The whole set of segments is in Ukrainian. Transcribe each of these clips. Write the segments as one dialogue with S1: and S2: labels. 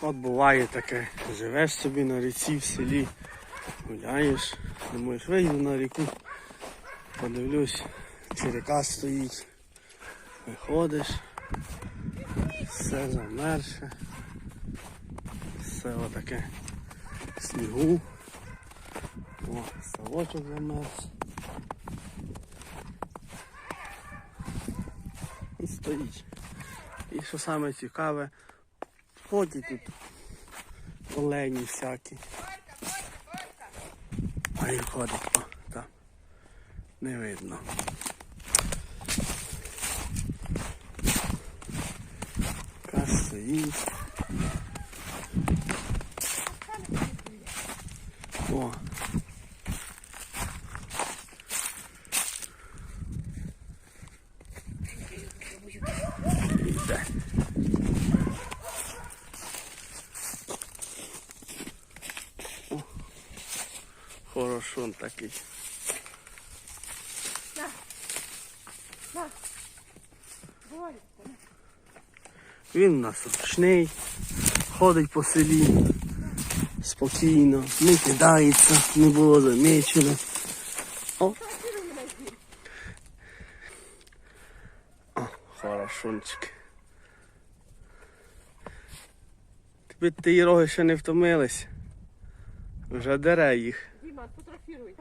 S1: От буває таке, живеш собі на ріці в селі, гуляєш, думаєш, вийду на ріку, подивлюсь, чи ріка стоїть, виходиш, все замерше, все отаке в снігу, о, ставочок замерз. І стоїть. І що саме цікаве, ходять тут олені всякі. А їх ходить, о, там. Не видно. Яка стоїть. О. Йде. О, Хорошон такий. Він у нас ручний, ходить по селі спокійно, не кидається, не було замічено. О. О, хорошунчик. Тобі ті роги ще не втомились. Вже дере їх.
S2: Діма, фотографіруй.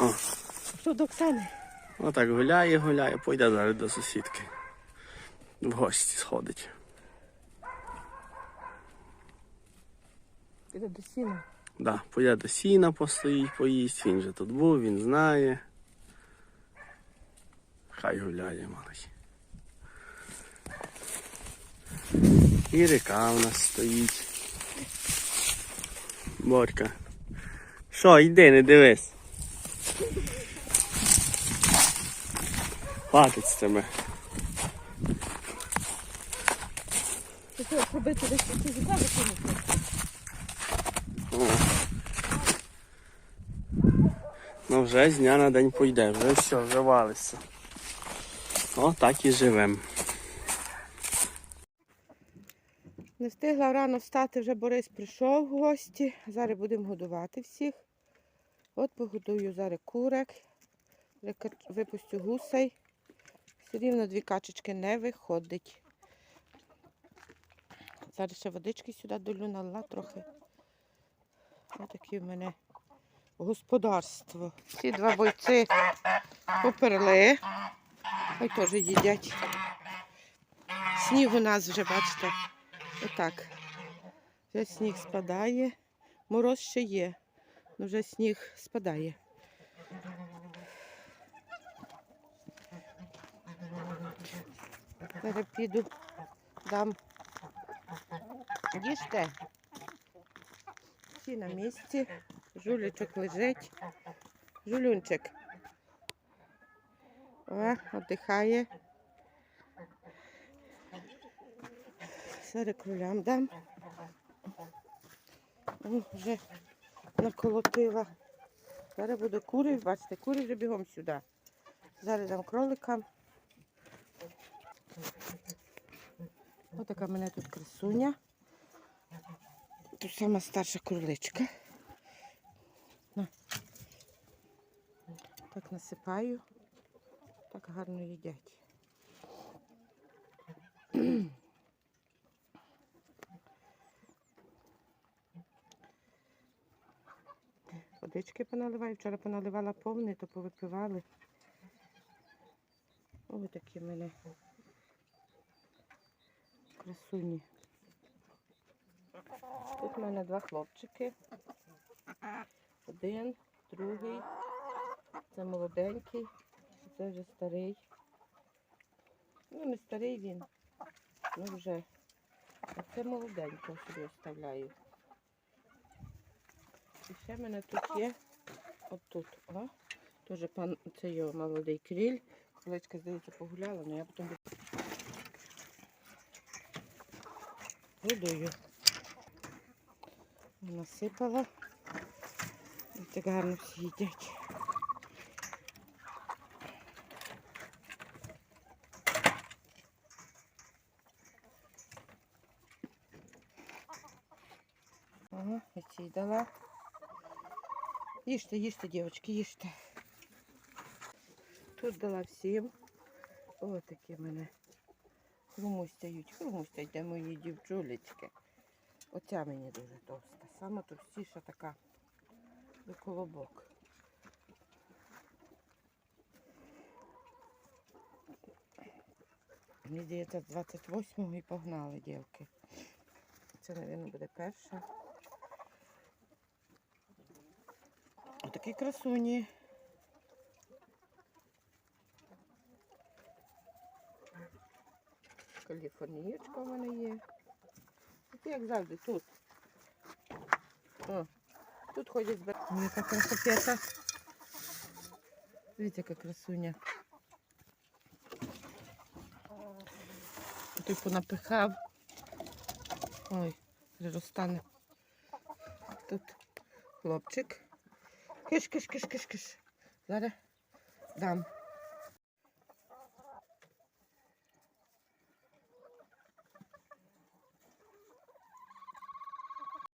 S1: О.
S2: Що до Оксани?
S1: Отак гуляє, гуляє, пойде зараз до сусідки. В гості сходить.
S2: Піде до сіна.
S1: Да, пойде до сіна постоїть, поїсть, він же тут був, він знає. Хай гуляє, малий. І ріка в нас стоїть. Борька. Що, йди, не дивись. Хватить з тебе.
S2: Ти робити десь ці зіклали кинути?
S1: Ну вже з дня на день пойде, вже все, вже валиться. О, так і живем.
S2: Не встигла рано встати, вже Борис прийшов в гості. Зараз будемо годувати всіх. От погодую зараз курок, вика- випустю гусей. Все рівно дві качечки не виходить. Зараз ще водички сюди долю налила трохи. Ось таке в мене господарство. Ці два бойці поперли. Хай теж їдять. Сніг у нас вже, бачите, Отак. Вже сніг спадає. Мороз ще є, але вже сніг спадає. Зараз піду, дам. Їжте. Всі на місці. Жулечок лежить. Жулюнчик. О, Отдихає. 40 рулям дам. Вже наколотила. Зараз буду кури, бачите, кури вже бігом сюди. Зараз дам кроликам. Ось така мене тут красуня. Тут сама старша кроличка. На. Так насипаю. Так гарно їдять. Водички поналиваю. Вчора поналивала повний, то повипивали. Ось такі в мене красуні. Тут в мене два хлопчики. Один, другий. Це молоденький, це вже старий. Ну, не старий він. Ну вже. А це молоденького собі оставляю. І ще в мене тут є отут. О, Теж пан це його молодий кріль. Колечка, здається, погуляла, але я потім годую. Насипала. І так гарно всі їдять. Ага, і цій дала. Їжте, їжте, дівчатки, їжте. Тут дала всім. Ось такі мене хрумустяють, хрумустять, де мої дівчулечки. Оця мені дуже товста. Сама товстіша така до колобок. Мені здається, з 28-го і погнали дівки. Це, мабуть, буде перша. Отакі красуні. Каліфорнієчка в мене є. От як завжди тут. О, тут ходять збир... Ой, яка красопета. Дивіться, яка красуня. Той понапихав. Ой, розтане. Тут хлопчик. Kış kış kış kış kış. Lara. Dam.